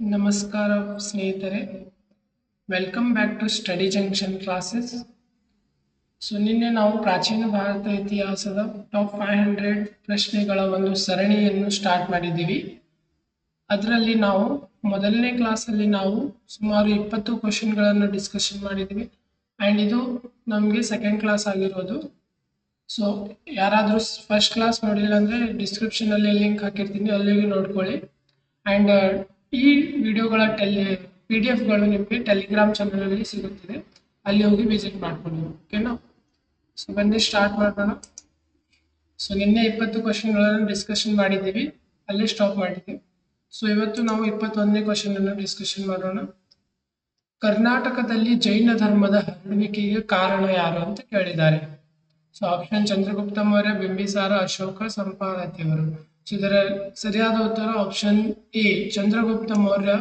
ನಮಸ್ಕಾರ ಸ್ನೇಹಿತರೆ. Welcome back to Study Junction classes so ನಿನ್ನೆ ನಾವು ಪ್ರಾಚೀನ ಭಾರತ ಇತಿಹಾಸದ ಟಾಪ್ ಫೈವ್ ಹಂಡ್ರೆಡ್ ಪ್ರಶ್ನೆಗಳ ಒಂದು ಸರಣಿಯನ್ನು ಸ್ಟಾರ್ಟ್ ಮಾಡಿದ್ದೀವಿ. ಅದರಲ್ಲಿ ನಾವು ಮೊದಲನೇ ಕ್ಲಾಸಲ್ಲಿ ನಾವು ಸುಮಾರು ಇಪ್ಪತ್ತು ಕ್ವಶನ್ಗಳನ್ನು ಡಿಸ್ಕಷನ್ ಮಾಡಿದ್ದೀವಿ. ಆ್ಯಂಡ್ ಇದು ನಮಗೆ ಸೆಕೆಂಡ್ ಕ್ಲಾಸ್ ಆಗಿರೋದು. ಸೊ ಯಾರಾದರೂ ಫಸ್ಟ್ ಕ್ಲಾಸ್ ನೋಡಿಲ್ಲ ಅಂದರೆ ಡಿಸ್ಕ್ರಿಪ್ಷನಲ್ಲಿ ಲಿಂಕ್ ಹಾಕಿರ್ತೀನಿ, ಅಲ್ಲಿಗೆ ನೋಡ್ಕೊಳ್ಳಿ. ಆ್ಯಂಡ್ ಈ ವಿಡಿಯೋಗಳ ಟೆಲಿ, ಪಿ ಡಿ ಎಫ್ಗಳು ನಿಮಗೆ ಟೆಲಿಗ್ರಾಮ್ ಚಾನಲಲ್ಲಿ ಸಿಗುತ್ತದೆ. ಅಲ್ಲಿ ಹೋಗಿ ವಿಸಿಟ್ ಮಾಡ್ಕೊಳ್ಳಿ. ಓಕೆನಾ? ಸೊ, ಬನ್ನಿ, ಸ್ಟಾರ್ಟ್ ಮಾಡೋಣ. ಸೊ, ನಿನ್ನೆ ಇಪ್ಪತ್ತು ಕ್ವಶನ್ಗಳನ್ನು ಡಿಸ್ಕಷನ್ ಮಾಡಿದ್ದೀವಿ. ಅಲ್ಲೇ ಸ್ಟಾಪ್ ಮಾಡಿದ್ದೀವಿ ಸೊ, ಇವತ್ತು ನಾವು ಇಪ್ಪತ್ತೊಂದನೇ ಕ್ವಶನ್ ಅನ್ನು ಡಿಸ್ಕಷನ್ ಮಾಡೋಣ. ಕರ್ನಾಟಕದಲ್ಲಿ ಜೈನ ಧರ್ಮದ ಹರಡುವಿಕೆಗೆ ಕಾರಣ ಯಾರು ಅಂತ ಕೇಳಿದ್ದಾರೆ. ಸೊ, ಆಪ್ಷನ್ ಚಂದ್ರಗುಪ್ತ ಮೌರ್ಯ ಬಿಂಬಿಸಾರ, ಅಶೋಕ ಸಂಪಾದತಿಯವರು ಸೊ ಇದರ ಸರಿಯಾದ ಉತ್ತರ ಆಪ್ಷನ್ ಎ ಚಂದ್ರಗುಪ್ತ ಮೌರ್ಯ,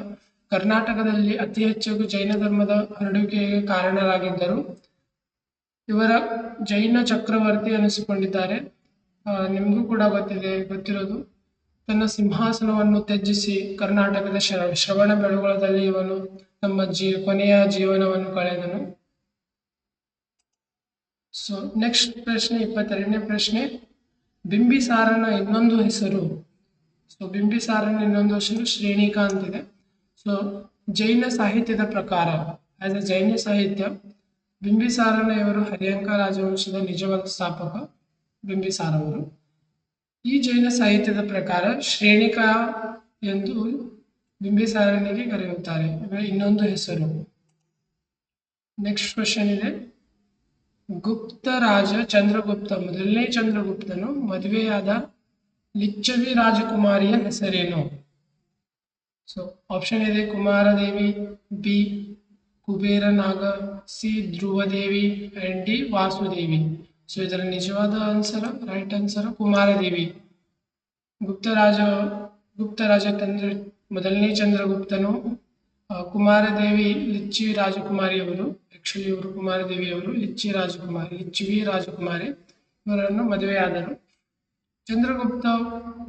ಕರ್ನಾಟಕದಲ್ಲಿ ಅತಿ ಹೆಚ್ಚು ಜೈನ ಧರ್ಮದ ಹರಡುವಿಕೆಗೆ ಕಾರಣರಾಗಿದ್ದರು. ಇವರ ಜೈನ ಚಕ್ರವರ್ತಿ ಅನಿಸಿಕೊಂಡಿದ್ದಾರೆ. ನಿಮಗೂ ಕೂಡ ಗೊತ್ತಿದೆ, ಗೊತ್ತಿರೋದು. ತನ್ನ ಸಿಂಹಾಸನವನ್ನು ತ್ಯಜಿಸಿ ಕರ್ನಾಟಕದ ಶ್ರ- ಶ್ರವಣ ಬೆಳಗೊಳದಲ್ಲಿ ಇವನು ತಮ್ಮ ಜೀ, ಕೊನೆಯ ಜೀವನವನ್ನು ಕಳೆದನು. ಸೊ ನೆಕ್ಸ್ಟ್ ಪ್ರಶ್ನೆ, ಇಪ್ಪತ್ತೆರಡನೇ ಪ್ರಶ್ನೆ. ಬಿಂಬಿಸಾರನ ಇನ್ನೊಂದು ಹೆಸರು. ಸೊ ಬಿಂಬಿಸಾರನ ಇನ್ನೊಂದು ಹೆಸರು ಶ್ರೇಣಿಕಾ ಅಂತಿದೆ. ಸೊ ಜೈನ ಸಾಹಿತ್ಯದ ಪ್ರಕಾರ ಆಸ್ ಅ ಜೈನ ಸಾಹಿತ್ಯ, ಬಿಂಬಿಸಾರನ ಇವರು ಹರಿಯಂಕ ರಾಜವಂಶದ ನಿಜವಾದ ಸ್ಥಾಪಕ ಬಿಂಬಿಸಾರವರು. ಈ ಜೈನ ಸಾಹಿತ್ಯದ ಪ್ರಕಾರ ಶ್ರೇಣಿಕಾ ಎಂದು ಬಿಂಬಿಸಾರನಿಗೆ ಕರೆಯುತ್ತಾರೆ. ಇನ್ನೊಂದು ಹೆಸರು. ನೆಕ್ಸ್ಟ್ ಕ್ವಶನ್ ಇದೆ. ಗುಪ್ತ ರಾಜ ಚಂದ್ರಗುಪ್ತ, ಮೊದಲನೇ ಚಂದ್ರಗುಪ್ತನು, ಮದುವೆಯಾದ ಲಿಚ್ಚವಿ ರಾಜಕುಮಾರಿಯ ಹೆಸರೇನು? ಸೊ ಆಪ್ಷನ್ ಇದೆ, Kumaradevi B Kuberanaga C Dhruvadevi and D Vasudevi. So ಇದರ ನಿಜವಾದ ಆನ್ಸರ್ ರೈಟ್ ಆನ್ಸರ್ ಕುಮಾರದೇವಿ. ಗುಪ್ತರಾಜ ಗುಪ್ತರಾಜ ಚಂದ್ರ, ಮೊದಲನೇ ಚಂದ್ರಗುಪ್ತನು ಕುಮಾರದೇವಿ ಲಿಚ್ಚಿ ರಾಜಕುಮಾರಿ ಅವರು ಆಕ್ಚುಲಿ ಇವರು ಕುಮಾರದೇವಿ ಅವರು, ಲಿಚ್ಚಿ ರಾಜಕುಮಾರಿ ಲಿಚ್ಚಿವಿ ರಾಜಕುಮಾರಿ ಇವರನ್ನು ಮದುವೆಯಾದರು. ಚಂದ್ರಗುಪ್ತ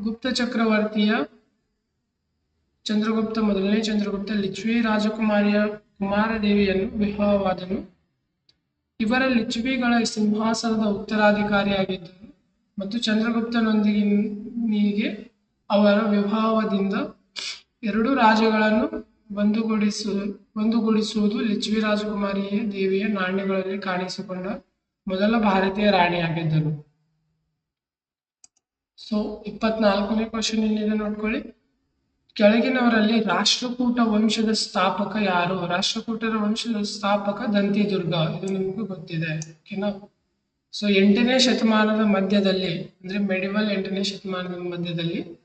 ಗುಪ್ತ ಚಕ್ರವರ್ತಿಯ ಚಂದ್ರಗುಪ್ತ, ಮೊದಲನೇ ಚಂದ್ರಗುಪ್ತ ಲಿಚ್ವಿ ರಾಜಕುಮಾರಿಯ ಕುಮಾರದೇವಿಯನ್ನು ವಿವಾಹವಾದನು. ಇವರ ಲಿಚ್ವಿಗಳ ಸಿಂಹಾಸನದ ಉತ್ತರಾಧಿಕಾರಿಯಾಗಿದ್ದರು ಮತ್ತು ಚಂದ್ರಗುಪ್ತನೊಂದಿಗೆ ಅವರ ವಿವಾಹದಿಂದ ಎರಡು ರಾಜ್ಯಗಳನ್ನು ಒಂದುಗೂಡಿಸು ಒಂದುಗೂಡಿಸುವುದು ಲಿಚ್ವಿ ರಾಜಕುಮಾರಿಯ ದೇವಿಯ ನಾಣ್ಯಗಳಲ್ಲಿ ಕಾಣಿಸಿಕೊಂಡ ಮೊದಲ ಭಾರತೀಯ ರಾಣಿಯಾಗಿದ್ದರು. ಸೊ, ಇಪ್ಪತ್ನಾಲ್ಕನೇ ಕ್ವಶನ್ ಏನಿದೆ ನೋಡ್ಕೊಳ್ಳಿ. ಕೆಳಗಿನವರಲ್ಲಿ ರಾಷ್ಟ್ರಕೂಟ ವಂಶದ ಸ್ಥಾಪಕ ಯಾರು? ರಾಷ್ಟ್ರಕೂಟರ ವಂಶದ ಸ್ಥಾಪಕ ದಂತಿದುರ್ಗ. ಇದು ನಿಮಗೆ ಗೊತ್ತಿದೆ, ಓಕೆನಾ? ಸೊ, ಎಂಟನೇ ಶತಮಾನದ ಮಧ್ಯದಲ್ಲಿ, ಅಂದ್ರೆ ಮೆಡಿವಲ್ ಎಂಟನೇ ಶತಮಾನದ ಮಧ್ಯದಲ್ಲಿ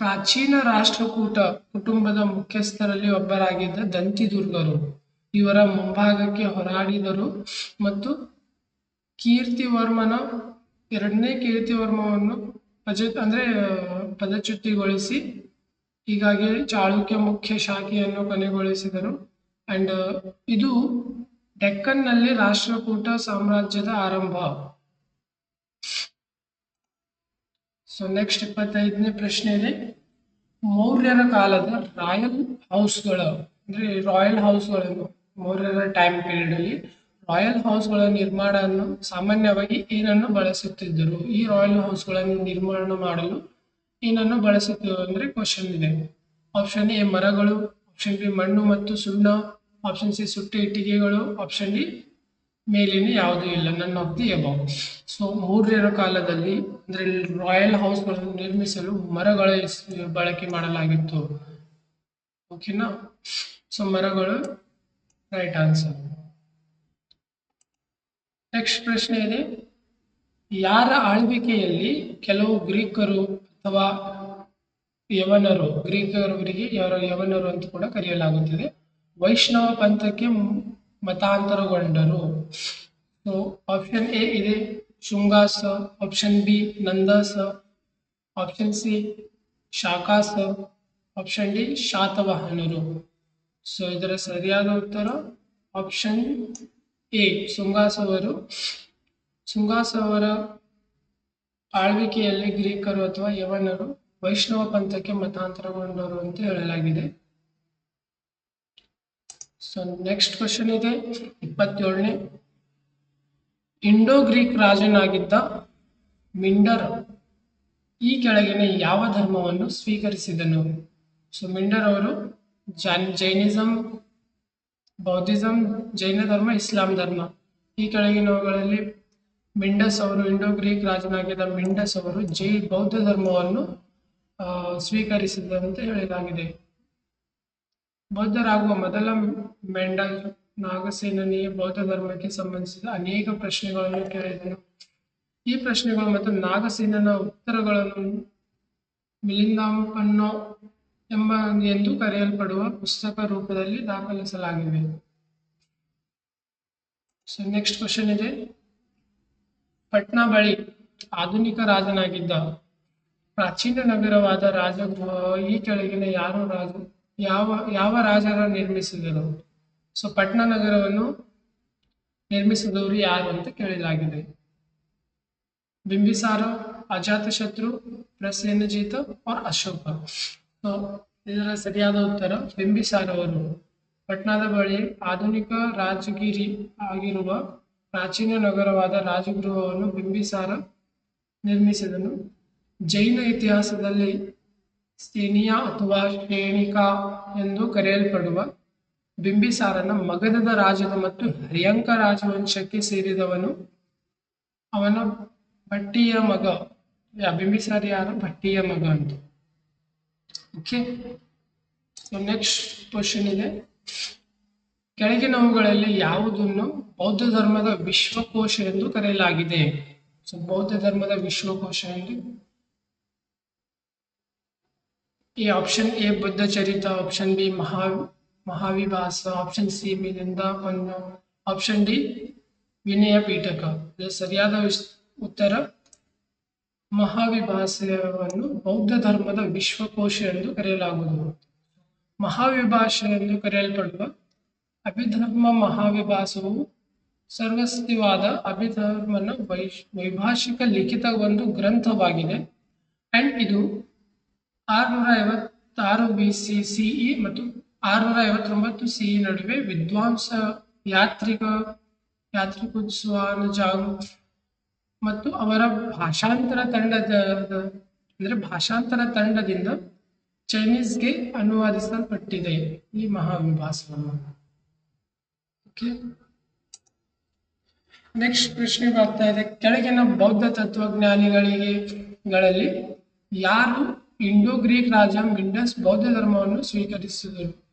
ಪ್ರಾಚೀನ ರಾಷ್ಟ್ರಕೂಟ ಕುಟುಂಬದ ಮುಖ್ಯಸ್ಥರಲ್ಲಿ ಒಬ್ಬರಾಗಿದ್ದ ದಂತಿದುರ್ಗರು. ಇವರ ಮುಂಭಾಗಕ್ಕೆ ಹೋರಾಡಿದರು ಮತ್ತು ಕೀರ್ತಿವರ್ಮನ ಎರಡನೇ ಕೀರ್ತಿವರ್ಮವನ್ನು ಪಜ, ಅಂದ್ರೆ ಪದಚ್ಯುತಿಗೊಳಿಸಿ ಹೀಗಾಗಿ ಚಾಳುಕ್ಯ ಮುಖ್ಯ ಶಾಖೆಯನ್ನು ಕೊನೆಗೊಳಿಸಿದರು. ಅಂಡ್ ಇದು ಡೆಕ್ಕನ್ನಲ್ಲಿ ರಾಷ್ಟ್ರಕೂಟ ಸಾಮ್ರಾಜ್ಯದ ಆರಂಭ. ಸೊ ನೆಕ್ಸ್ಟ್ ಇಪ್ಪತ್ತೈದನೇ ಪ್ರಶ್ನೆ ಇದೆ. ಮೌರ್ಯರ ಕಾಲದ ರಾಯಲ್ ಹೌಸ್ಗಳು, ಅಂದ್ರೆ ರಾಯಲ್ ಹೌಸ್ಗಳನ್ನು, ಮೌರ್ಯರ ಟೈಮ್ ಪೀರಿಯಡ್ ಅಲ್ಲಿ ರಾಯಲ್ ಹೌಸ್ಗಳ ನಿರ್ಮಾಣವನ್ನು ಸಾಮಾನ್ಯವಾಗಿ ಏನನ್ನು ಬಳಸುತ್ತಿದ್ದರು? ಈ ರಾಯಲ್ ಹೌಸ್ಗಳನ್ನು ನಿರ್ಮಾಣ ಮಾಡಲು ಏನನ್ನು ಬಳಸುತ್ತಿದ್ದರು ಅಂದ್ರೆ ಕ್ವಶನ್ ಇದೆ. ಆಪ್ಷನ್ ಎ ಮರಗಳು ಆಪ್ಷನ್ ಬಿ ಮಣ್ಣು ಮತ್ತು ಸುಣ್ಣ ಆಪ್ಷನ್ ಸಿ ಸುಟ್ಟ ಇಟ್ಟಿಗೆಗಳು ಆಪ್ಷನ್ ಡಿ ಮೇಲಿನ ಯಾವುದೂ ಇಲ್ಲ. None of the above so ಮೌರ್ಯರ ಕಾಲದಲ್ಲಿ, ಅಂದ್ರೆ ರಾಯಲ್ ಹೌಸ್ ನಿರ್ಮಿಸಲು ಮರಗಳ ಬಳಕೆ ಮಾಡಲಾಗಿತ್ತು. ಓಕೆನಾ ಸೊ ಮರಗಳು ರೈಟ್ ಆನ್ಸರ್ ನೆಕ್ಸ್ಟ್ ಪ್ರಶ್ನೆ ಇದೆ. ಯಾರ ಆಳ್ವಿಕೆಯಲ್ಲಿ ಕೆಲವು ಗ್ರೀಕರು ಅಥವಾ ಯವನರು ಗ್ರೀಕರವರಿಗೆ ಯವನರು ಅಂತ ಕೂಡ ಕರೆಯಲಾಗುತ್ತದೆ. ವೈಷ್ಣವ ಪಂಥಕ್ಕೆ ಮತಾಂತರಗೊಂಡರು. ಸೊ ಆಪ್ಷನ್ ಎ ಇದೆ. Shungas option B Nandas option C Shakas option D ಶಾತವಾಹನರು. So ಇದರ ಸರಿಯಾದ ಉತ್ತರ ಆಪ್ಷನ್ ಎ ಶುಂಗಾಸ್ ಅವರು ಶುಂಗಾಸ್ ಅವರ ಆಳ್ವಿಕೆಯಲ್ಲಿ ಗ್ರೀಕರು ಅಥವಾ ಯವನರು ವೈಷ್ಣವ ಪಂಥಕ್ಕೆ ಮತಾಂತರಗೊಂಡರು ಅಂತ ಹೇಳಲಾಗಿದೆ. ಸೊ ನೆಕ್ಸ್ಟ್ ಕ್ವಶನ್ ಇದೆ. ಇಪ್ಪತ್ತೇಳನೇ. ಇಂಡೋ ಗ್ರೀಕ್ ರಾಜನಾಗಿದ್ದ ಮಿಂಡರ್ ಈ ಕೆಳಗಿನ ಯಾವ ಧರ್ಮವನ್ನು ಸ್ವೀಕರಿಸಿದನು? ಸೊ ಮಿಂಡರ್ ಅವರು ಜಾನ್, ಜೈನಿಸಂ, ಬೌದ್ಧಿಸಂ, ಜೈನ ಧರ್ಮ, ಇಸ್ಲಾಂ ಧರ್ಮ. ಈ ಕೆಳಗಿನವುಗಳಲ್ಲಿ ಮಿಂಡಸ್ ಅವರು, ಇಂಡೋ ಗ್ರೀಕ್ ರಾಜನಾಗಿದ್ದ ಮಿಂಡಸ್ ಅವರು ಜೈ ಬೌದ್ಧ ಧರ್ಮವನ್ನು ಸ್ವೀಕರಿಸಿದಂತೆ ಹೇಳಲಾಗಿದೆ. ಬೌದ್ಧರಾಗುವ ಮೊದಲ ಮೆಂಡಲ್ ನಾಗಸೇನನಿಗೆ ಬೌದ್ಧ ಧರ್ಮಕ್ಕೆ ಸಂಬಂಧಿಸಿದ ಅನೇಕ ಪ್ರಶ್ನೆಗಳನ್ನು ಕೇಳಿದನು. ಈ ಪ್ರಶ್ನೆಗಳು ಮತ್ತು ನಾಗಸೇನನ ಉತ್ತರಗಳನ್ನು ಮಿಲಿಂದಾಂಪನ್ನೋ ಎಂಬ ಎಂದು ಕರೆಯಲ್ಪಡುವ ಪುಸ್ತಕ ರೂಪದಲ್ಲಿ ದಾಖಲಿಸಲಾಗಿದೆ ಸೊ ನೆಕ್ಸ್ಟ್ ಕ್ವಶನ್ ಇದೆ. ಪಟ್ನಾ ಬಳಿ ಆಧುನಿಕ ರಾಜನಾಗಿದ್ದ ಪ್ರಾಚೀನ ನಗರವಾದ ರಾಜಗೃಹ ಈ ಕೆಳಗಿನ ಯಾರು ರಾಜ ಯಾವ ಯಾವ ರಾಜರ ನಿರ್ಮಿಸಿದರು? ಸೊ, ಪಟ್ನಾ ನಗರವನ್ನು ನಿರ್ಮಿಸಿದವರು ಯಾರು ಅಂತ ಕೇಳಲಾಗಿದೆ. ಬಿಂಬಿಸಾರ, ಅಜಾತಶತ್ರು, ಪ್ರಸೇನಜಿತ और ಅಶೋಕ? ಸೊ, ಇದರ ಸರಿಯಾದ ಉತ್ತರ ಬಿಂಬಿಸಾರ ಅವರು. ಪಟ್ನಾದ ಬಳಿ ಆಧುನಿಕ ರಾಜಗಿರಿ ಆಗಿರುವ ಪ್ರಾಚೀನ ನಗರವಾದ ರಾಜಗೃಹವನ್ನು ಬಿಂಬಿಸಾರ ನಿರ್ಮಿಸಿದನು. ಜೈನ ಇತಿಹಾಸದಲ್ಲಿ ಸ್ಥೇನಿಯಾ ಅಥವಾ ಶ್ರೇಣಿಕಾ ಎಂದು ಕರೆಯಲ್ಪಡುವ ಬಿಂಬಿಸಾರನ ಮಗಧದ ರಾಜನ ಮತ್ತು ಹರಿಯಂಕ ರಾಜವಂಶಕ್ಕೆ ಸೇರಿದವನು ಅವನ ಭಟ್ಟಿಯ ಮಗ. ಬಿಂಬಿಸಾರ ಯಾರು? ಭಟ್ಟಿಯ ಮಗ ಅಂತ ಓಕೆ ನೆಕ್ಸ್ಟ್ ಕ್ವಶನ್ ಇದೆ. ಕೆಳಗಿನವುಗಳಲ್ಲಿ ಯಾವುದನ್ನು ಬೌದ್ಧ ಧರ್ಮದ ವಿಶ್ವಕೋಶ ಎಂದು ಕರೆಯಲಾಗಿದೆ? ಸೊ ಬೌದ್ಧ ಧರ್ಮದ ವಿಶ್ವಕೋಶ ಎಂದು ಈ option A Buddha Charita option B Maha Mahavibhasa option C Milinda Panha option D Vinaya Pitaka. ಸರಿಯಾದ ಉತ್ತರ. ಮಹಾವಿಭಾಸವನ್ನು ಬೌದ್ಧ ಧರ್ಮದ ವಿಶ್ವಕೋಶ ಎಂದು ಕರೆಯಲಾಗುವುದು. ಮಹಾವಿಭಾಷ ಎಂದು ಕರೆಯಲ್ಪಡುವ ಅಭಿಧರ್ಮ ಮಹಾವಿಭಾಸವು ಸರ್ವಸ್ತಿವಾದ ಅಭಿಧರ್ಮನ ವೈಭಾಷಿಕ ಲಿಖಿತ ಒಂದು ಗ್ರಂಥವಾಗಿದೆ. ಅಂಡ್ ಇದು ಆರುನೂರ ಐವತ್ತಾರು ಬಿ ಸಿ ಸಿಇ ಮತ್ತು ಆರುನೂರ ಐವತ್ತೊಂಬತ್ತು ಸಿಇ ನಡುವೆ ವಿದ್ವಾಂಸ ಯಾತ್ರಿಕ ಯಾತ್ರಿಕೋತ್ಸವ ಜಾಗು ಮತ್ತು ಅವರ ಭಾಷಾಂತರ ತಂಡದ ಅಂದ್ರೆ ಭಾಷಾಂತರ ತಂಡದಿಂದ ಚೈನೀಸ್ಗೆ ಅನುವಾದಿಸಲ್ಪಟ್ಟಿದೆ ಈ ಮಹಾವಿಭಾಸವನ್ನು. ಓಕೆ ನೆಕ್ಸ್ಟ್ ಪ್ರಶ್ನೆ ಬರ್ತಾ ಇದೆ. ಕೆಳಗಿನ ಬೌದ್ಧ ತತ್ವಜ್ಞಾನಿಗಳಿಗೆ ಗಳಲ್ಲಿ ಯಾರು ಇಂಡೋ ಗ್ರೀಕ್ ರಾಜ ಮಿಂಡಸ್ ಬೌದ್ಧ ಧರ್ಮವನ್ನು ಸ್ವೀಕರಿಸಿದರು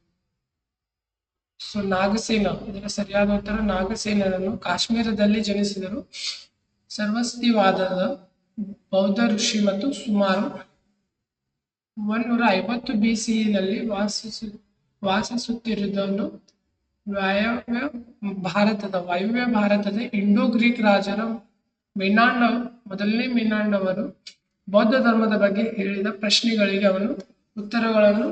ಸೊ ನಾಗಸೇನ ಇದರ ಸರಿಯಾದ ಉತ್ತರ ನಾಗಸೇನರನ್ನು ಕಾಶ್ಮೀರದಲ್ಲಿ ಜನಿಸಿದರು. ಸರ್ವಸ್ತಿವಾದದ ಬೌದ್ಧ ಋಷಿ ಮತ್ತು ಸುಮಾರು ಒಂದೂರ ಐವತ್ತು ಬಿ ನಲ್ಲಿ ವಾಸಿಸು, ವಾಸಿಸುತ್ತಿರುವುದನ್ನು ವಾಯವ್ಯ ಭಾರತದ, ವಾಯುವ್ಯ ಭಾರತದ ಇಂಡೋ ಗ್ರೀಕ್ ರಾಜರ ಮಿನಾಂಡ, ಮೊದಲನೇ ಮಿನಾಂಡ್ ಅವರು ಬೌದ್ಧ ಧರ್ಮದ ಬಗ್ಗೆ ಹೇಳಿದ ಪ್ರಶ್ನೆಗಳಿಗೆ ಅವನು ಉತ್ತರಗಳನ್ನು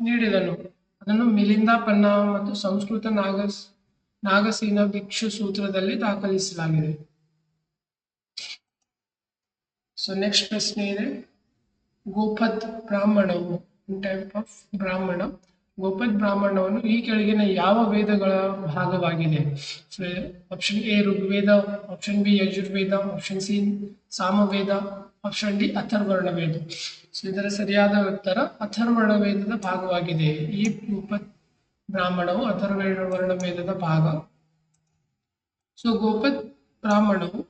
ನೀಡಿದನು. ಅದನ್ನು ಮಿಲಿಂದ ಪನ್ನ ಮತ್ತು ಸಂಸ್ಕೃತ ನಾಗಸ್, ನಾಗಸೀನ ಭಿಕ್ಷು ಸೂತ್ರದಲ್ಲಿ ದಾಖಲಿಸಲಾಗಿದೆ. ಸೊ ನೆಕ್ಸ್ಟ್ ಪ್ರಶ್ನೆ ಇದೆ. ಗೋಪತ್ ಬ್ರಾಹ್ಮಣವು ಟೈಪ್ ಆಫ್ ಬ್ರಾಹ್ಮಣ ಗೋಪತ್ ಬ್ರಾಹ್ಮಣವನ್ನು ಈ ಕೆಳಗಿನ ಯಾವ ವೇದಗಳ ಭಾಗವಾಗಿದೆ? Option A Rigveda option B Yajurveda option C Samaveda option D Atharva Veda. So ಇದರ ಸರಿಯಾದ ಉತ್ತರ ಅಥರ್ವರ್ಣ ವೇದದ ಭಾಗವಾಗಿದೆ. ಈ ಉಪ ಬ್ರಾಹ್ಮಣವು ಅಥರ್ವರ್ಣ ವೇದದ ಭಾಗ. ಸೊ ಗೋಪತ್ ಬ್ರಾಹ್ಮಣವು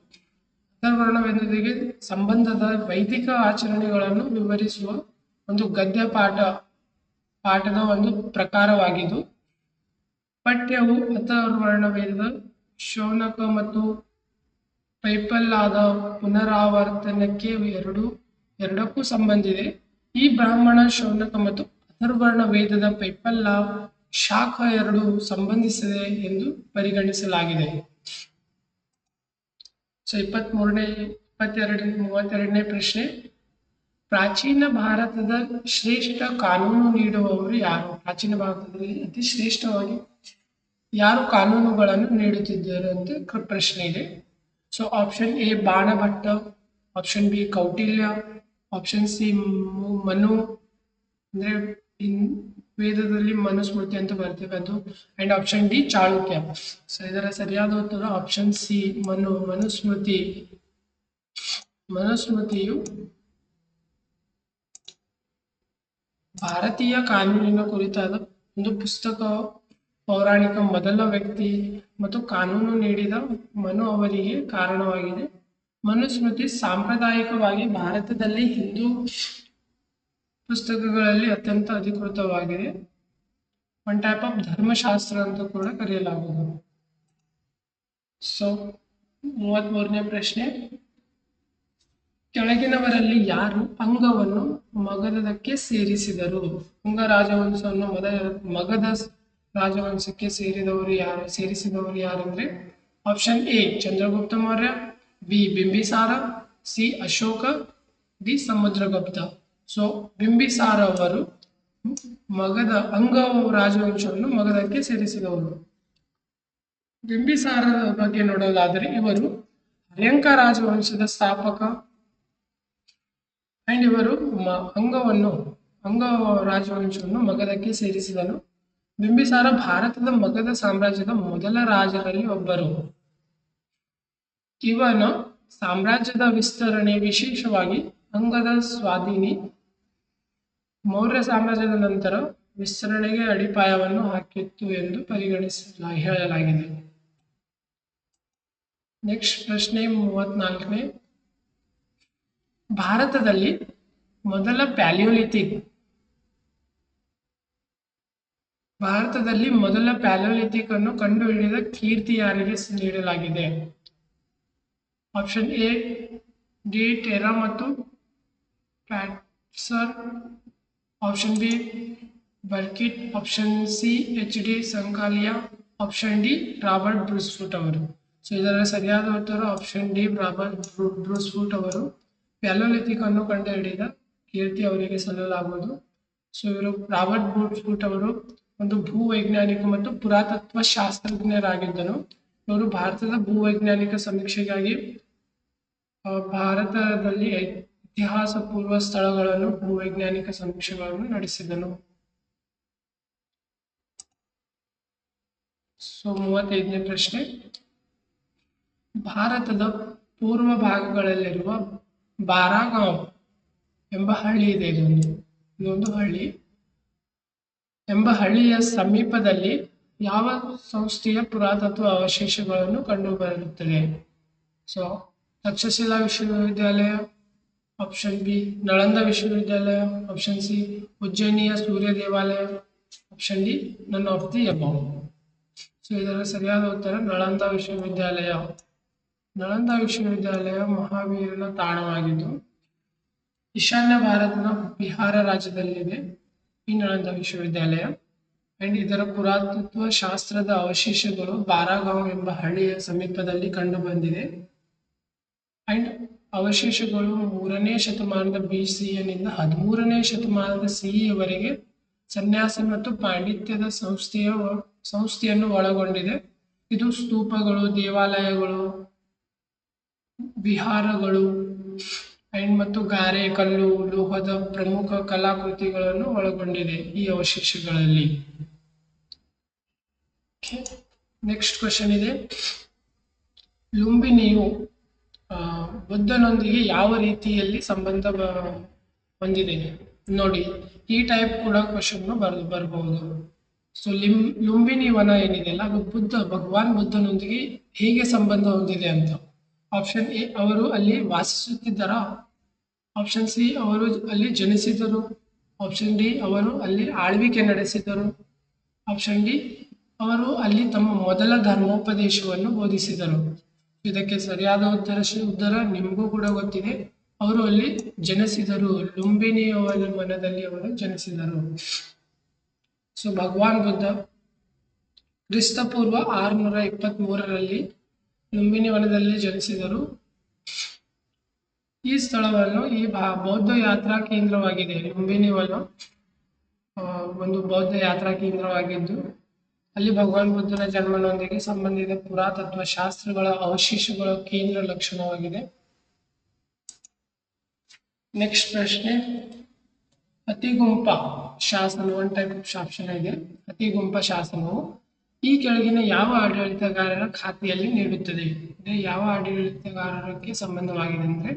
ಅಥರ್ವರ್ಣ ವೇದಕ್ಕೆ ಸಂಬಂಧದ ವೈದಿಕ ಆಚರಣೆಗಳನ್ನು ವಿವರಿಸುವ ಒಂದು ಗದ್ಯ ಪಾಠ, ಪಾಠದ ಒಂದು ಪ್ರಕಾರವಾಗಿದ್ದು, ಪಠ್ಯವು ಅಥರ್ವರ್ಣ ವೇದದ ಶೌನಕ ಮತ್ತು ಪೈಪಲ್ಲಾದ ಪುನರಾವರ್ತನಕ್ಕೆ ಎರಡು, ಎರಡಕ್ಕೂ ಸಂಬಂಧಿದೆ ಈ ಬ್ರಾಹ್ಮಣ ಶೌನಕ ಮತ್ತು ಅಥರ್ವರ್ಣ ವೇದದ ಪೈಪಲ್ಲ ಶಾಖ ಎರಡು ಸಂಬಂಧಿಸಿದೆ ಎಂದು ಪರಿಗಣಿಸಲಾಗಿದೆ. ಸೊ ಇಪ್ಪತ್ತ್ ಮೂರನೇ ಇಪ್ಪತ್ತೆರಡ ಮೂವತ್ತೆರಡನೇ ಪ್ರಶ್ನೆ. ಪ್ರಾಚೀನ ಭಾರತದ ಶ್ರೇಷ್ಠ ಕಾನೂನು ನೀಡುವವರು ಯಾರು? ಪ್ರಾಚೀನ ಭಾರತದಲ್ಲಿ ಅತಿ ಶ್ರೇಷ್ಠವಾಗಿ ಯಾರು ಕಾನೂನುಗಳನ್ನು ನೀಡುತ್ತಿದ್ದರು ಅಂತ ಪ್ರಶ್ನೆ ಇದೆ. So option A Banabhatta option B Kautilya option C Manu ಅಂದ್ರೆ ವೇದದಲ್ಲಿ ಮನುಸ್ಮೃತಿ ಅಂತ ಬರ್ತೇವೆ ಅದು. And option D Chalukya so ಇದರ ಸರಿಯಾದ ಉತ್ತರ ಆಪ್ಷನ್ ಸಿ ಮನು, ಮನುಸ್ಮೃತಿ. ಮನುಸ್ಮೃತಿಯು ಭಾರತೀಯ ಕಾನೂನಿನ ಕುರಿತಾದ ಒಂದು ಪುಸ್ತಕ ಪೌರಾಣಿಕ ಮೊದಲ ವ್ಯಕ್ತಿ ಮತ್ತು ಕಾನೂನು ನೀಡಿದ ಮನು ಅವರಿಗೆ ಕಾರಣವಾಗಿದೆ. ಮನುಸ್ಮೃತಿ ಸಾಂಪ್ರದಾಯಿಕವಾಗಿ ಭಾರತದಲ್ಲಿ ಹಿಂದೂ ಪುಸ್ತಕಗಳಲ್ಲಿ ಅತ್ಯಂತ ಅಧಿಕೃತವಾಗಿದೆ. ಒನ್ ಟೈಪ್ ಆಫ್ ಧರ್ಮಶಾಸ್ತ್ರ ಅಂತ ಕೂಡ ಕರೆಯಲಾಗುವುದು. ಸೊ, ಮೂವತ್ಮೂರನೇ ಪ್ರಶ್ನೆ. ಕೆಳಗಿನವರಲ್ಲಿ ಯಾರು ಅಂಗವನ್ನು ಮಗಧಕ್ಕೆ ಸೇರಿಸಿದರು? ಅಂಗ ರಾಜವಂಶವನ್ನು ಮದ ಮಗಧ ರಾಜವಂಶಕ್ಕೆ ಸೇರಿದವರು ಯಾರು? ಸೇರಿಸಿದವರು ಯಾರಂದ್ರೆ option A Chandragupta Maurya B Bimbisara C Ashoka D Samudragupta. So Bimbisara ಅವರು ಮಗದ ಅಂಗ ರಾಜವಂಶವನ್ನು ಮಗಧಕ್ಕೆ ಸೇರಿಸಿದವರು. ಬಿಂಬಿಸಾರರ ಬಗ್ಗೆ ನೋಡೋದಾದರೆ ಇವರು ಹರ್ಯಂಕ ರಾಜವಂಶದ ಸ್ಥಾಪಕ ಅಂಡ್ ಇವರು ಅಂಗವನ್ನು, ಅಂಗ ರಾಜವಂಶವನ್ನು ಮಗಧಕ್ಕೆ ಸೇರಿಸಿದನು. ಬಿಂಬಿಸಾರ ಭಾರತದ ಮಗಧ ಸಾಮ್ರಾಜ್ಯದ ಮೊದಲ ರಾಜರಲ್ಲಿ ಒಬ್ಬರು. ಇವನ ಸಾಮ್ರಾಜ್ಯದ ವಿಸ್ತರಣೆ ವಿಶೇಷವಾಗಿ ಅಂಗದ ಸ್ವಾಧೀನಿ. ಮೌರ್ಯ ಸಾಮ್ರಾಜ್ಯದ ನಂತರ ವಿಸ್ತರಣೆಗೆ ಅಡಿಪಾಯವನ್ನು ಹಾಕಿತ್ತು ಎಂದು ಪರಿಗಣಿಸ ಹೇಳಲಾಗಿದೆ. ನೆಕ್ಸ್ಟ್ ಪ್ರಶ್ನೆ ಮೂವತ್ನಾಲ್ಕನೇ. ಭಾರತದಲ್ಲಿ ಮೊದಲ ಪ್ಯಾಲಿಯೋಲಿಥಿಕ್ ಭಾರತದಲ್ಲಿ ಮೊದಲ ಪ್ಯಾಲೋಲಿಥಿಕ್ ಅನ್ನು ಕಂಡುಹಿಡಿದ ಕೀರ್ತಿ ಯಾರಿಗೆ ನೀಡಲಾಗಿದೆ? ಆಪ್ಷನ್ ಎ, ಡಿ, ಟೆರಾ ಮತ್ತು Paterson. Option B, Burkitt. Option C, H, D Sankalia option D, Robert Bruce Foote ಅವರು. ಸೊ ಇದರ ಸರಿಯಾದ ಉತ್ತರ ಆಪ್ಷನ್ ಡಿ, ರಾಬರ್ಟ್ ಬ್ರೂ- ಬ್ರೂಸ್ಫುಟ್ ಅವರು. ಪ್ಯಾಲೋಲಿಥಿಕ್ ಅನ್ನು ಕಂಡುಹಿಡಿದ ಕೀರ್ತಿ ಅವರಿಗೆ ಸಲ್ಲಲಾಗುವುದು. ಸೊ ಇವರು ರಾಬರ್ಟ್ ಬ್ರೂಸ್ಫುಟ್ ಅವರು. ಒಂದು ಭೂವೈಜ್ಞಾನಿಕ ಮತ್ತು ಪುರಾತತ್ವ ಶಾಸ್ತ್ರಜ್ಞರಾಗಿದ್ದನು. ಅವರು ಭಾರತದ ಭೂವೈಜ್ಞಾನಿಕ ಸಮೀಕ್ಷೆಗಾಗಿ ಭಾರತದಲ್ಲಿ ಇತಿಹಾಸ ಪೂರ್ವ ಸ್ಥಳಗಳನ್ನು, ಭೂವೈಜ್ಞಾನಿಕ ಸಮೀಕ್ಷೆಗಳನ್ನು ನಡೆಸಿದನು. ಸೊ, ಮೂವತ್ತೈದನೇ ಪ್ರಶ್ನೆ. ಭಾರತದ ಪೂರ್ವ ಭಾಗಗಳಲ್ಲಿರುವ ಬಾರಾಗಾಂವ್ ಎಂಬ ಹಳ್ಳಿ ಇದೆ ಇದೊಂದು. ಇದೊಂದು ಹಳ್ಳಿ. ಎಂಬ ಹಳ್ಳಿಯ ಸಮೀಪದಲ್ಲಿ ಯಾವ ಸಂಸ್ಥೆಯ ಪುರಾತತ್ವ ಅವಶೇಷಗಳನ್ನು ಕಂಡುಬರುತ್ತದೆ? ಸೊ, ತಕ್ಷಶಿಲಾ ವಿಶ್ವವಿದ್ಯಾಲಯ ಆಪ್ಷನ್ ಬಿ ನಳಂದ ವಿಶ್ವವಿದ್ಯಾಲಯ ಆಪ್ಷನ್ ಸಿ ಉಜ್ಜಯಿನಿಯ ಸೂರ್ಯ ದೇವಾಲಯ option D none of the above so ಇದರ ಸರಿಯಾದ ಉತ್ತರ ನಳಂದ ವಿಶ್ವವಿದ್ಯಾಲಯ. ನಳಂದ ವಿಶ್ವವಿದ್ಯಾಲಯ ಮಹಾವೀರನ ತಾಣವಾಗಿದ್ದು, ಈಶಾನ್ಯ ಭಾರತದ ಬಿಹಾರ ರಾಜ್ಯದಲ್ಲಿದೆ. ಈ ನಳಂದ ವಿಶ್ವವಿದ್ಯಾಲಯ ಅಂಡ್ ಇದರ ಪುರಾತತ್ವ ಶಾಸ್ತ್ರದ ಅವಶೇಷಗಳು ಬಾರಾಗಾಂವ್ ಎಂಬ ಹಳ್ಳಿಯ ಸಮೀಪದಲ್ಲಿ ಕಂಡು ಬಂದಿದೆ. ಅಂಡ್ ಅವಶೇಷಗಳು ಮೂರನೇ ಶತಮಾನದ ಬಿ ಸಿಯನಿಂದ ಹದಿಮೂರನೇ ಶತಮಾನದ ಸಿಇವರೆಗೆ ಸನ್ಯಾಸ ಮತ್ತು ಪಾಂಡಿತ್ಯದ ಸಂಸ್ಥೆಯ ಸಂಸ್ಥೆಯನ್ನು ಒಳಗೊಂಡಿದೆ. ಇದು ಸ್ತೂಪಗಳು, ದೇವಾಲಯಗಳು, ವಿಹಾರಗಳು ಅಂಡ್ ಮತ್ತು ಗಾರೆ ಕಲ್ಲು ಲೋಹದ ಪ್ರಮುಖ ಕಲಾಕೃತಿಗಳನ್ನು ಒಳಗೊಂಡಿದೆ ಈ ಅವಶೇಷಗಳಲ್ಲಿ. ನೆಕ್ಸ್ಟ್ ಕ್ವಶನ್ ಇದೆ. ಲುಂಬಿನಿಯು ಬುದ್ಧನೊಂದಿಗೆ ಯಾವ ರೀತಿಯಲ್ಲಿ ಸಂಬಂಧ ಹೊಂದಿದೆ? ನೋಡಿ, ಈ ಟೈಪ್ ಕೂಡ ಕ್ವಶನ್ ಬರ್ ಬರಬಹುದು ಸೊ ಲಿಂ, ಲುಂಬಿನಿ ವನ ಏನಿದೆಯಲ್ಲ ಅದು ಬುದ್ಧ, ಭಗವಾನ್ ಬುದ್ಧನೊಂದಿಗೆ ಹೇಗೆ ಸಂಬಂಧ ಹೊಂದಿದೆ ಅಂತ. ಆಪ್ಷನ್ ಎ ಅವರು ಅಲ್ಲಿ ವಾಸಿಸುತ್ತಿದ್ದರ. ಆಪ್ಷನ್ ಸಿ ಅವರು ಅಲ್ಲಿ ಜನಿಸಿದರು. ಆಪ್ಷನ್ ಡಿ ಅವರು ಅಲ್ಲಿ ಆಳ್ವಿಕೆ ನಡೆಸಿದರು. ಆಪ್ಷನ್ ಡಿ ಅವರು ಅಲ್ಲಿ ತಮ್ಮ ಮೊದಲ ಧರ್ಮೋಪದೇಶವನ್ನು ಬೋಧಿಸಿದರು. ಇದಕ್ಕೆ ಸರಿಯಾದ ಉತ್ತರ ಉತ್ತರ ನಿಮಗೂ ಕೂಡ ಗೊತ್ತಿದೆ. ಅವರು ಅಲ್ಲಿ ಜನಿಸಿದರು. ಲುಂಬಿನಿ ಅವರ ಮನದಲ್ಲಿ ಅವರು ಜನಿಸಿದರು. ಸೊ ಭಗವಾನ್ ಬುದ್ಧ ಕ್ರಿಸ್ತಪೂರ್ವ ಆರುನೂರ ಇಪ್ಪತ್ತ್ ಮೂರರಲ್ಲಿ ಲುಂಬಿನಿ ವನದಲ್ಲಿ ಜನಿಸಿದರು. ಈ ಸ್ಥಳವನ್ನು ಈ ಬೌದ್ಧ ಯಾತ್ರಾ ಕೇಂದ್ರವಾಗಿದೆ. ಲುಂಬಿನಿ ವನ ಒಂದು ಬೌದ್ಧ ಯಾತ್ರಾ ಕೇಂದ್ರವಾಗಿದ್ದು, ಅಲ್ಲಿ ಭಗವಾನ್ ಬುದ್ಧನ ಜನ್ಮನೊಂದಿಗೆ ಸಂಬಂಧಿತ ಪುರಾತತ್ವ ಶಾಸ್ತ್ರಗಳ ಅವಶೇಷಗಳ ಕೇಂದ್ರ ಲಕ್ಷಣವಾಗಿದೆ. ನೆಕ್ಸ್ಟ್ ಪ್ರಶ್ನೆ. ಅತಿಗುಂಪ ಶಾಸನ ಒನ್ ಟೈಪ್ ಆಫ್ ಶಾಸನ ಇದೆ. ಅತಿಗುಂಪ ಶಾಸನವು ಈ ಕೆಳಗಿನ ಯಾವ ಆಡಳಿತಗಾರರ ಖಾತೆಯಲ್ಲಿ ನೀಡುತ್ತದೆ? ಯಾವ ಆಡಳಿತಗಾರರಿಗೆ ಸಂಬಂಧವಾಗಿದೆ ಅಂದ್ರೆ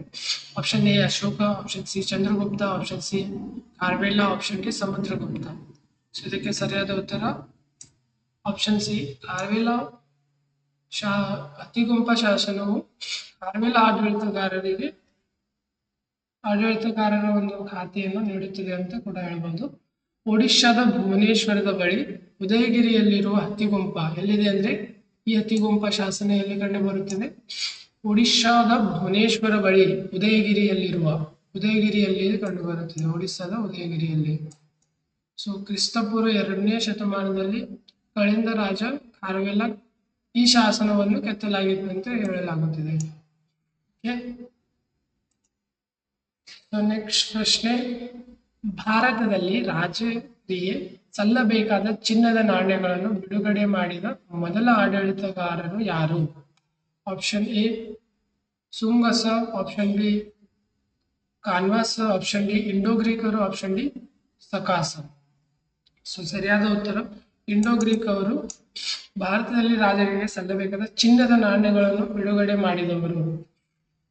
option A Ashoka option C Chandragupta option C Kharavela option D Samudragupta. So ಇದಕ್ಕೆ ಸರಿಯಾದ ಉತ್ತರ ಆಪ್ಷನ್ ಸಿ ಕಾರ್ವೆಲ್ಲ ಶಾ ಅತಿಗುಂಪ ಶಾಸನವು ಕಾರ್ವೆಲ್ಲ ಆಡಳಿತಗಾರರಿಗೆ ಆಡಳಿತಗಾರರ ಒಂದು ಖಾತೆಯನ್ನು ನೀಡುತ್ತದೆ ಅಂತ ಕೂಡ ಹೇಳ್ಬೋದು. ಒಡಿಶಾದ ಭುವನೇಶ್ವರದ ಬಳಿ ಉದಯಗಿರಿಯಲ್ಲಿರುವ ಹತ್ತಿಗುಂಪ ಎಲ್ಲಿದೆ ಅಂದ್ರೆ ಈ ಹತ್ತಿಗುಂಪ ಶಾಸನ ಎಲ್ಲಿ ಕಂಡು ಬರುತ್ತದೆ. ಒಡಿಶಾದ ಭುವನೇಶ್ವರ ಬಳಿ ಉದಯಗಿರಿಯಲ್ಲಿರುವ ಉದಯಗಿರಿಯಲ್ಲಿ ಕಂಡು ಬರುತ್ತದೆ. ಒಡಿಶಾದ ಉದಯಗಿರಿಯಲ್ಲಿ. ಸೊ ಕ್ರಿಸ್ತಪೂರ್ವ ಎರಡನೇ ಶತಮಾನದಲ್ಲಿ ಕಳಿಂದ ರಾಜ ಖಾರವೆಲ್ಲ ಈ ಶಾಸನವನ್ನು ಕೆತ್ತಲಾಗಿತ್ತು ಅಂತ ಹೇಳಲಾಗುತ್ತಿದೆ. ನೆಕ್ಸ್ಟ್ ಪ್ರಶ್ನೆ. ಭಾರತದಲ್ಲಿ ರಾಜರಿಗೆ ಸಲ್ಲಬೇಕಾದ ಚಿನ್ನದ ನಾಣ್ಯಗಳನ್ನು ಬಿಡುಗಡೆ ಮಾಡಿದ ಮೊದಲ ಆಡಳಿತಗಾರರು ಯಾರು? Option A Sungas option B Kanvas option D ಇಂಡೋಗ್ರೀಕರು option D Shakas. So ಸರಿಯಾದ ಉತ್ತರ ಇಂಡೋಗ್ರೀಕ್ ಅವರು ಭಾರತದಲ್ಲಿ ರಾಜರಿಗೆ ಸಲ್ಲಬೇಕಾದ ಚಿನ್ನದ ನಾಣ್ಯಗಳನ್ನು ಬಿಡುಗಡೆ ಮಾಡಿದವರು.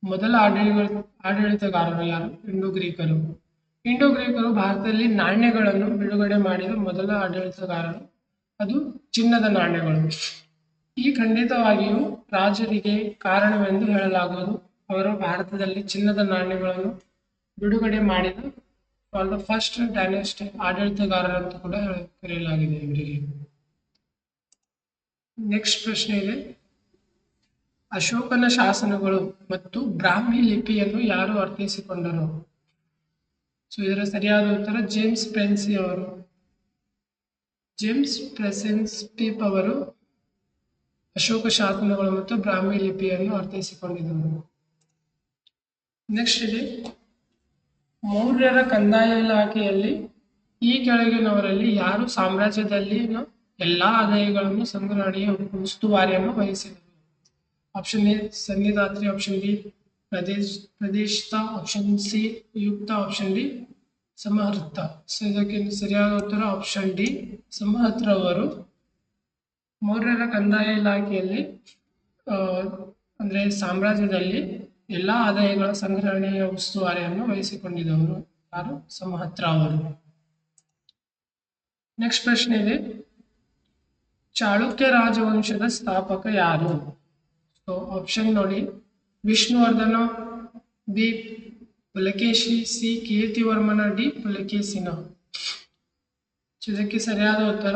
ಮೊದಲ ಆಡಳಿತ, ಆಡಳಿತಗಾರರು ಯಾರು? ಇಂಡೋ ಗ್ರೀಕರು ಇಂಡೋ ಗ್ರೀಕರು ಭಾರತದಲ್ಲಿ ನಾಣ್ಯಗಳನ್ನು ಬಿಡುಗಡೆ ಮಾಡಿದ ಮೊದಲ ಆಡಳಿತಗಾರರು ಅದು ಚಿನ್ನದ ನಾಣ್ಯಗಳು. ಈ ಖಂಡಿತವಾಗಿಯೂ ರಾಜರಿಗೆ ಕಾರಣವೆಂದು ಹೇಳಲಾಗುವುದು. ಅವರು ಭಾರತದಲ್ಲಿ ಚಿನ್ನದ ನಾಣ್ಯಗಳನ್ನು ಬಿಡುಗಡೆ ಮಾಡಿದ ಫಾರ್ ದ ಫಸ್ಟ್ ಅಂತ ಕೂಡ ಹೇಳ- ಕರೆಯಲಾಗಿದೆ ಇವರಿಗೆ. ನೆಕ್ಸ್ಟ್ ಪ್ರಶ್ನೆ ಇದೆ. ಅಶೋಕನ ಶಾಸನಗಳು ಮತ್ತು ಬ್ರಾಹ್ಮಿ ಲಿಪಿಯನ್ನು ಯಾರು ಅರ್ಥೈಸಿಕೊಂಡರು? ಸೊ ಇದರ ಸರಿಯಾದ ಉತ್ತರ ಜೇಮ್ಸ್ ಪ್ರೆನ್ಸಿ ಅವರು. ಜೇಮ್ಸ್ ಪ್ರೆಸೆನ್ಸ್ ಪೀಪ್ ಅವರು ಅಶೋಕ ಶಾಸನಗಳು ಮತ್ತು ಬ್ರಾಹ್ಮಿ ಲಿಪಿಯನ್ನು ಅರ್ಥೈಸಿಕೊಂಡಿದ್ದರು. ನೆಕ್ಸ್ಟ್ ಇಲ್ಲಿ ಮೌರ್ಯರ ಕಂದಾಯ ಇಲಾಖೆಯಲ್ಲಿ ಈ ಕೆಳಗಿನವರಲ್ಲಿ ಯಾರು ಸಾಮ್ರಾಜ್ಯದಲ್ಲಿ ಎಲ್ಲಾ ಆದಾಯಗಳನ್ನು ಸಂಗ್ರಹಣೆಯ ಉಸ್ತುವಾರಿಯನ್ನು ವಹಿಸಿದರು? ಆಪ್ಷನ್ ಎ, ಸನ್ನಿಧಾತ್ರಿ ಆಪ್ಷನ್ ಬಿ ಪ್ರದೇಶ್, ಪ್ರದೇಶಿತ ಆಪ್ಷನ್ ಸಿ ಯುಕ್ತ ಆಪ್ಷನ್ ಡಿ ಸಮಹೃತ ಸೊ ಇದಕ್ಕೆ ಸರಿಯಾದ ಉತ್ತರ ಆಪ್ಷನ್ ಡಿ ಸಮಹರ್ತ ಅವರು ಮೌರ್ಯರ ಕಂದಾಯ ಇಲಾಖೆಯಲ್ಲಿ ಅಂದ್ರೆ ಸಾಮ್ರಾಜ್ಯದಲ್ಲಿ ಎಲ್ಲಾ ಆದಾಯಗಳ ಸಂಗ್ರಹಣೆಯ ಉಸ್ತುವಾರಿಯನ್ನು ವಹಿಸಿಕೊಂಡಿದ್ದವರು ಯಾರು? ಸಮಹತ್ರ ಅವರು. ನೆಕ್ಸ್ಟ್ ಪ್ರಶ್ನೆ ಇದೆ. ಚಾಳುಕ್ಯ ರಾಜವಂಶದ ಸ್ಥಾಪಕ ಯಾರು? ಸೊ ಆಪ್ಷನ್ ನೋಡಿ. Vishnuvardhana B Pulakeshi, C. Kirtivarman, D. Pulakeshin. ಇದಕ್ಕೆ ಸರಿಯಾದ ಉತ್ತರ,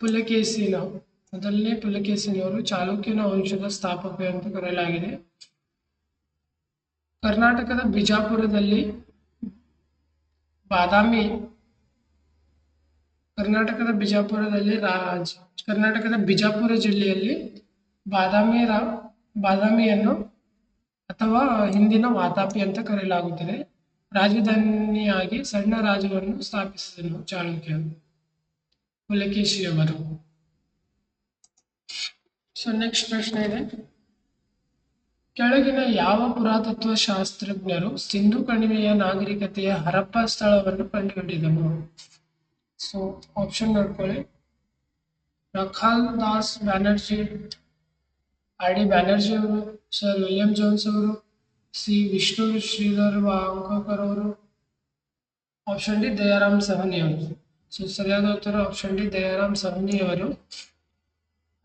ಪುಲಕೇಶಿನ. ಮೊದಲನೇ ಪುಲಕೇಶಿನವರು ಚಾಲುಕ್ಯನ ವಂಶದ ಸ್ಥಾಪಕ ಎಂದು ಕರೆಯಲಾಗಿದೆ. ಕರ್ನಾಟಕದ ಬಿಜಾಪುರದಲ್ಲಿ ಬಾದಾಮಿ, ಕರ್ನಾಟಕದ ಬಿಜಾಪುರದಲ್ಲಿ ರಾಜ್, ಕರ್ನಾಟಕದ ಬಿಜಾಪುರ ಜಿಲ್ಲೆಯಲ್ಲಿ ಬಾದಾಮಿ ರಾ ಬಾದಾಮಿಯನ್ನು ಅಥವಾ ಹಿಂದಿನ ವಾತಾಪಿ ಅಂತ ಕರೆಯಲಾಗುತ್ತದೆ. ರಾಜಧಾನಿಯಾಗಿ ಸಣ್ಣ ರಾಜವನ್ನು ಸ್ಥಾಪಿಸಿದನು ಚಾಳುಕ್ಯರು ಪುಲಕೇಶಿಯವರು ಸೊ ನೆಕ್ಸ್ಟ್ ಪ್ರಶ್ನೆ ಇದೆ. ಕೆಳಗಿನ ಯಾವ ಪುರಾತತ್ವ ಶಾಸ್ತ್ರಜ್ಞರು ಸಿಂಧು ಕಣಿವೆಯ ನಾಗರಿಕತೆಯ ಹರಪ್ಪ ಸ್ಥಳವನ್ನು ಕಂಡುಹಿಡಿದನು? ಸೊ ಆಪ್ಷನ್ ನೋಡ್ಕೊಳ್ಳಿ. ರಖಾಲ್ ದಾಸ್ ಬ್ಯಾನರ್ಜಿ ಆರ್ ಡಿ ಬ್ಯಾನರ್ಜಿ ಅವರು ಸರ್ ವಿಲಿಯಂ ಜೋನ್ಸ್ ಅವರು, ಸಿ. ವಿಷ್ಣು ಶ್ರೀಧರ್ ವಾಂಕೋಕರ್ ಅವರು, ಆಪ್ಷನ್ ಡಿ ದಯಾರಾಮ್ ಸಹನಿ ಅವರು. ಸೊ, ಸರಿಯಾದ ಉತ್ತರ ಆಪ್ಷನ್ ಡಿ ದಯಾರಾಮ್ ಸಹನಿ ಅವರು.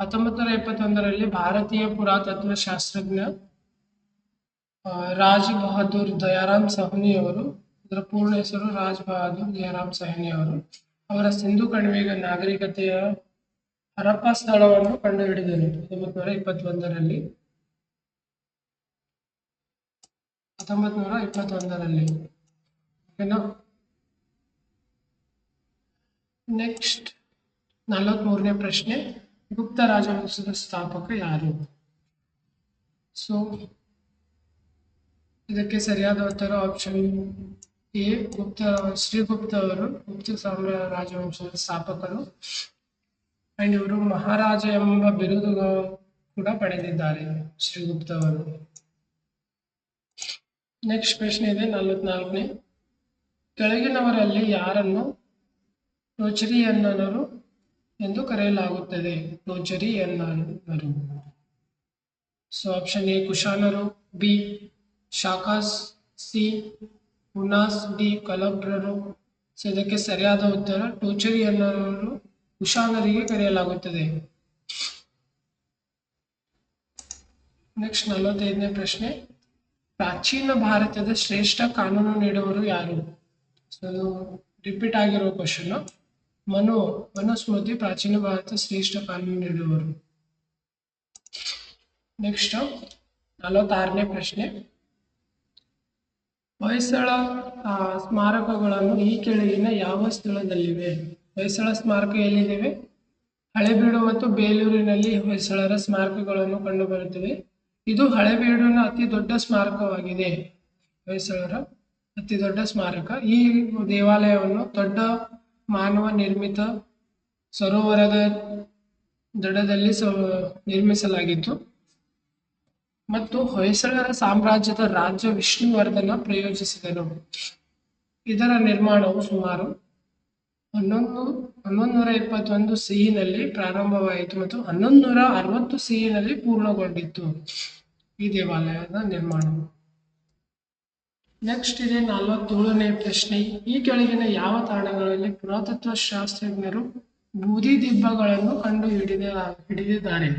ಹತ್ತೊಂಬತ್ತು ನೂರ ಭಾರತೀಯ ಪುರಾತತ್ವ ಶಾಸ್ತ್ರಜ್ಞ ರಾಜ್ ಬಹದ್ದೂರ್ ದಯಾರಾಮ್ ಸಹನಿ ಅವರು. ಇದರ ಪೂರ್ಣ ಹೆಸರು ರಾಜ್ ಬಹದ್ದೂರ್ ದಯಾರಾಮ್ ಸಹನಿ ಅವರು. ಅವರ ಸಿಂಧು ಕಣಿವೆಯ ನಾಗರಿಕತೆಯ ಹರಪ್ಪ ಸ್ಥಳವನ್ನು ಕಂಡುಹಿಡಿದರು ಹತ್ತೊಂಬತ್ ನೂರ ಇಪ್ಪತ್ತೊಂದರಲ್ಲಿ. ಹತ್ತೊಂಬತ್ತು ನೂರ ಇಪ್ಪತ್ತೊಂದರಲ್ಲಿ ನೆಕ್ಸ್ಟ್ ನಲವತ್ಮೂರನೇ ಪ್ರಶ್ನೆ. ಗುಪ್ತ ರಾಜವಂಶದ ಸ್ಥಾಪಕ ಯಾರು? ಸೊ ಇದಕ್ಕೆ ಸರಿಯಾದ ಉತ್ತರ ಆಪ್ಷನ್ ಎ ಗುಪ್ತ ಶ್ರೀಗುಪ್ತ ಅವರು ಗುಪ್ತ ಸಾಮ್ರಾಜ್ಯ ರಾಜವಂಶದ ಸ್ಥಾಪಕರು. ಅಂಡ್ ಇವರು ಮಹಾರಾಜ ಎಂಬ ಬಿರುದು ಕೂಡ ಪಡೆದಿದ್ದಾರೆ ಶ್ರೀಗುಪ್ತ ಅವರು ನೆಕ್ಸ್ಟ್ ಪ್ರಶ್ನೆ ಇದೆ, ನಲವತ್ನಾಲ್ಕನೇ. ಕೆಳಗಿನವರಲ್ಲಿ ಯಾರನ್ನು ಟೋಚರಿಯನ್ನರು ಎಂದು ಕರೆಯಲಾಗುತ್ತದೆ? ಟೋಚರಿಯನ್ನರು so option A ಕುಶಾನರು B Shakas C Hunas D ಕಲಬ್ರರು. So ಇದಕ್ಕೆ ಸರಿಯಾದ ಉತ್ತರ ಟೋಚರಿಯನ್ನರು ಕುಶಾನರಿಗೆ ಕರೆಯಲಾಗುತ್ತದೆ. ನೆಕ್ಸ್ಟ್ ನಲವತ್ತೈದನೇ ಪ್ರಶ್ನೆ. ಪ್ರಾಚೀನ ಭಾರತದ ಶ್ರೇಷ್ಠ ಕಾನೂನು ನೀಡುವರು ಯಾರು? ಅದು ರಿಪೀಟ್ ಆಗಿರೋ ಕ್ವಶನ್ ಮನು, ಮನುಸ್ಮೃತಿ ಪ್ರಾಚೀನ ಭಾರತ ಶ್ರೇಷ್ಠ ಕಾನೂನು ನೀಡುವರು ನೆಕ್ಸ್ಟ್ ನಲವತ್ತಾರನೇ ಪ್ರಶ್ನೆ. ಹೊಯ್ಸಳ ಸ್ಮಾರಕಗಳನ್ನು ಈ ಕೆಳಗಿನ ಯಾವ ಸ್ಥಳದಲ್ಲಿವೆ? ಹೊಯ್ಸಳ ಸ್ಮಾರಕ ಎಲ್ಲಿದ್ದೇವೆ ಹಳೆಬೀಡು ಮತ್ತು ಬೇಲೂರಿನಲ್ಲಿ ಹೊಯ್ಸಳರ ಸ್ಮಾರಕಗಳನ್ನು ಕಂಡುಬರುತ್ತವೆ. ಇದು ಹಳೆಬೀಡಿನ ಅತಿ ದೊಡ್ಡ ಸ್ಮಾರಕವಾಗಿದೆ. ಹೊಯ್ಸಳರ ಅತಿ ದೊಡ್ಡ ಸ್ಮಾರಕ. ಈ ದೇವಾಲಯವನ್ನು ದೊಡ್ಡ ಮಾನವ ನಿರ್ಮಿತ ಸರೋವರದ ದಡದಲ್ಲಿ ನಿರ್ಮಿಸಲಾಗಿತ್ತು. ಮತ್ತು ಹೊಯ್ಸಳರ ಸಾಮ್ರಾಜ್ಯದ ರಾಜ್ಯ ವಿಷ್ಣುವರ್ಧನ ಪ್ರಯೋಜಿಸಿದನು ಇದರ ನಿರ್ಮಾಣವು ಸುಮಾರು ಹನ್ನೊಂದು ಹನ್ನೊಂದು ನೂರ ಇಪ್ಪತ್ತೊಂದು ಸಿಹಿನಲ್ಲಿ ಪ್ರಾರಂಭವಾಯಿತು ಮತ್ತು ಹನ್ನೊಂದು ನೂರ ಅರವತ್ತು ಸಿಹಿನಲ್ಲಿ ಪೂರ್ಣಗೊಂಡಿತ್ತು. ಈ ದೇವಾಲಯದ ನಿರ್ಮಾಣ ನೆಕ್ಸ್ಟ್ ಇದೆ ನಲವತ್ತೇಳನೇ ಪ್ರಶ್ನೆ. ಈ ಕೆಳಗಿನ ಯಾವ ತಾಣಗಳಲ್ಲಿ ಪುರಾತತ್ವ ಶಾಸ್ತ್ರಜ್ಞರು ಬೂದಿ ದಿಬ್ಬಗಳನ್ನು ಕಂಡು ಹಿಡಿದ, ಹಿಡಿದಿದ್ದಾರೆ?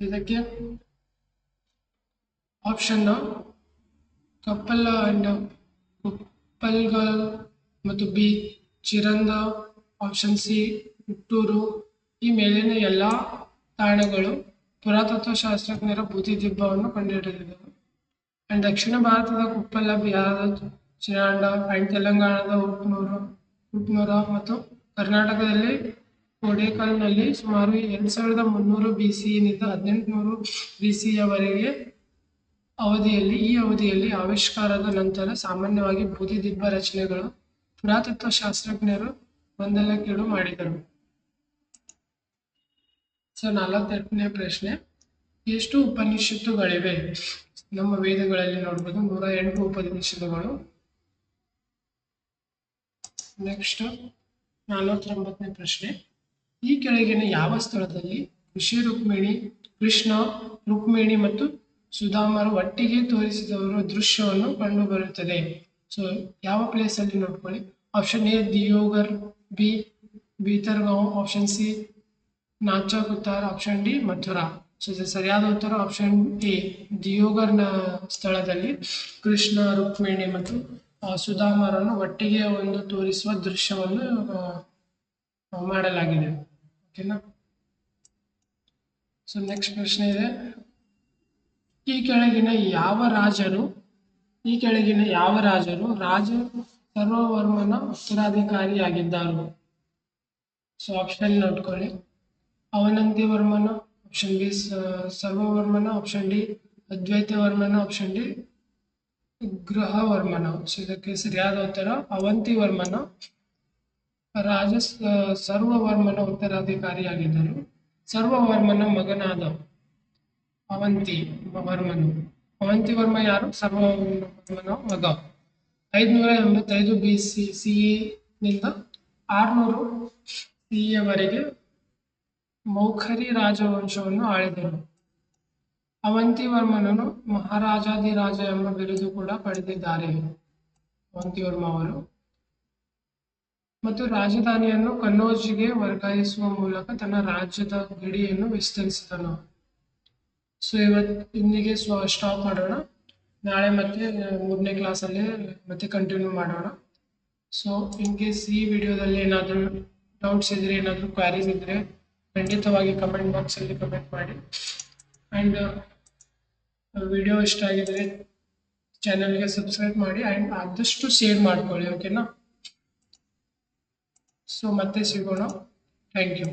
ಇದಕ್ಕೆ ಆಪ್ಷನ್ ಕಪ್ಪಲ್ ಅಂಡ್ ಕುಪ್ಪಲ್ಗಲ್ ಮತ್ತು ಬಿ. ಚಿರಂದ ಆಪ್ಷನ್ ಸಿ ಹುಟ್ಟೂರು ಈ ಮೇಲಿನ ಎಲ್ಲ ತಾಣಗಳು ಪುರಾತತ್ವ ಶಾಸ್ತ್ರಜ್ಞರ ಬೂದಿದಿಬ್ಬವನ್ನು ಕಂಡುಹಿಡಿದಿದೆ ಅಂಡ್ ದಕ್ಷಿಣ ಭಾರತದ ಕುಪ್ಪಲ್ಲ, ಬಿಹಾರದ ಚಿರಾಂಡ, ಅಂಡ್ ತೆಲಂಗಾಣದ ಉಟ್ನೂರು, ಉಟ್ನೂರ ಮತ್ತು ಕರ್ನಾಟಕದಲ್ಲಿ ಕೋಡೇಕಲ್ನಲ್ಲಿ ಸುಮಾರು ಎರಡು ಸಾವಿರದ ಮುನ್ನೂರು ಬಿ ಸಿನಿಂದ ಹದಿನೆಂಟುನೂರು ಬಿ ಸಿಯವರೆಗೆ ಅವಧಿಯಲ್ಲಿ, ಈ ಅವಧಿಯಲ್ಲಿ ಆವಿಷ್ಕಾರದ ನಂತರ ಸಾಮಾನ್ಯವಾಗಿ ಬೂದಿದಿಬ್ಬ ರಚನೆಗಳು ಪುರಾತತ್ವ ಶಾಸ್ತ್ರಜ್ಞರು ಗೊಂದಲಕ್ಕೀಡು ಮಾಡಿದರು. ಸೊ, ನಲವತ್ತೆಂಟನೇ ಪ್ರಶ್ನೆ. ಎಷ್ಟು ಉಪನಿಷತ್ತುಗಳಿವೆ? ನಮ್ಮ ವೇದಗಳಲ್ಲಿ ನೋಡ್ಬೋದು. ನೂರ ಎಂಟು ಉಪನಿಷತ್ತುಗಳು. ನೆಕ್ಸ್ಟ್ ನಲವತ್ತೊಂಬತ್ತನೇ ಪ್ರಶ್ನೆ. ಈ ಕೆಳಗಿನ ಯಾವ ಸ್ಥಳದಲ್ಲಿ ಋಷಿ ರುಕ್ಮಿಣಿ, ಕೃಷ್ಣ ರುಕ್ಮಿಣಿ ಮತ್ತು ಸುಧಾಮರು ಒಟ್ಟಿಗೆ ತೋರಿಸಿದವರು ದೃಶ್ಯವನ್ನು ಕಂಡು ಬರುತ್ತದೆ ಸೊ, ಯಾವ ಪ್ಲೇಸ್ ಅಲ್ಲಿ ನೋಡ್ಕೊಳ್ಳಿ. Option A Deogarh B Bhitargaon option C Nachna option D Mathura so ಸರಿಯಾದ ಉತ್ತರ. ಆಪ್ಷನ್ ಎ ದಿಯೋಗರ್ನ ಸ್ಥಳದಲ್ಲಿ ಕೃಷ್ಣ, ರುಕ್ಮಿಣಿ ಮತ್ತು ಸುಧಾಮರನ್ನು ಒಟ್ಟಿಗೆ ಒಂದು ತೋರಿಸುವ ದೃಶ್ಯವನ್ನು ಮಾಡಲಾಗಿದೆ. ಸೊ ನೆಕ್ಸ್ಟ್ ಪ್ರಶ್ನೆ ಇದೆ. ಈ ಕೆಳಗಿನ ಯಾವ ರಾಜರು, ಈ ಕೆಳಗಿನ ಯಾವ ರಾಜರು ರಾಜ ಸರ್ವವರ್ಮನ ಉತ್ತರಾಧಿಕಾರಿಯಾಗಿದ್ದರು. ಸೊ ಆಪ್ಷನ್ ನೋಡ್ಕೊಳ್ಳಿ. Avanti Varman option B Sarvavarman option D Advaita Varman option D Grahavarman so ಇದಕ್ಕೆ ಸರಿಯಾದ ಉತ್ತರ ಅವಂತಿ ವರ್ಮನ ರಾಜ ಸರ್ವವರ್ಮನ ಉತ್ತರಾಧಿಕಾರಿಯಾಗಿದ್ದರು. ಸರ್ವವರ್ಮನ ಮಗನಾದ ಅವಂತಿ ವರ್ಮನು ಅವಂತಿ ವರ್ಮ ಯಾರು? ಸರ್ವವರ್ಮನ ಮಗ. ಐದುನೂರ ಎಂಬತ್ತೈದು ಬಿ ಸಿ ಸಿ ನಿಂದ ಆರುನೂರು ಸಿ ಯವರೆಗೆ ಮೌಖರಿ ರಾಜವಂಶವನ್ನು ಆಳಿದನು. ಅವಂತಿವರ್ಮನನು ಮಹಾರಾಜಾದಿರಾಜ ಎಂಬ ಬಿರುದು ಕೂಡ ಪಡೆದಿದ್ದಾರೆ. ಅವಂತಿವರ್ಮ ಅವರು ಮತ್ತು ರಾಜಧಾನಿಯನ್ನು ಕನ್ನೋಜಿಗೆ ವರ್ಗಾಯಿಸುವ ಮೂಲಕ ತನ್ನ ರಾಜ್ಯದ ಗಡಿಯನ್ನು ವಿಸ್ತರಿಸಿದನು. ಸೊ ಇವತ್ತು ಇಂದಿಗೆ ಸ್ವ ಸ್ಟಾಪ್ ಮಾಡೋಣ. ನಾಳೆ ಮತ್ತೆ ಮೂರನೇ ಕ್ಲಾಸಲ್ಲಿ ಮತ್ತೆ ಕಂಟಿನ್ಯೂ ಮಾಡೋಣ. ಸೊ ಇನ್ ಕೇಸ್ ಈ ವಿಡಿಯೋದಲ್ಲಿ ಏನಾದರೂ ಡೌಟ್ಸ್ ಇದ್ರೆ, ಏನಾದರೂ ಕ್ವಾರೀಸ್ ಇದ್ರೆ ಖಂಡಿತವಾಗಿ ಕಮೆಂಟ್ ಬಾಕ್ಸಲ್ಲಿ ಕಮೆಂಟ್ ಮಾಡಿ. ಆ್ಯಂಡ್ ವಿಡಿಯೋ ಇಷ್ಟ ಆಗಿದ್ರೆ ಚಾನಲ್ಗೆ ಸಬ್ಸ್ಕ್ರೈಬ್ ಮಾಡಿ ಆ್ಯಂಡ್ ಆದಷ್ಟು ಶೇರ್ ಮಾಡ್ಕೊಳ್ಳಿ ಓಕೆನಾ ಸೊ ಮತ್ತೆ ಸಿಗೋಣ. Thank you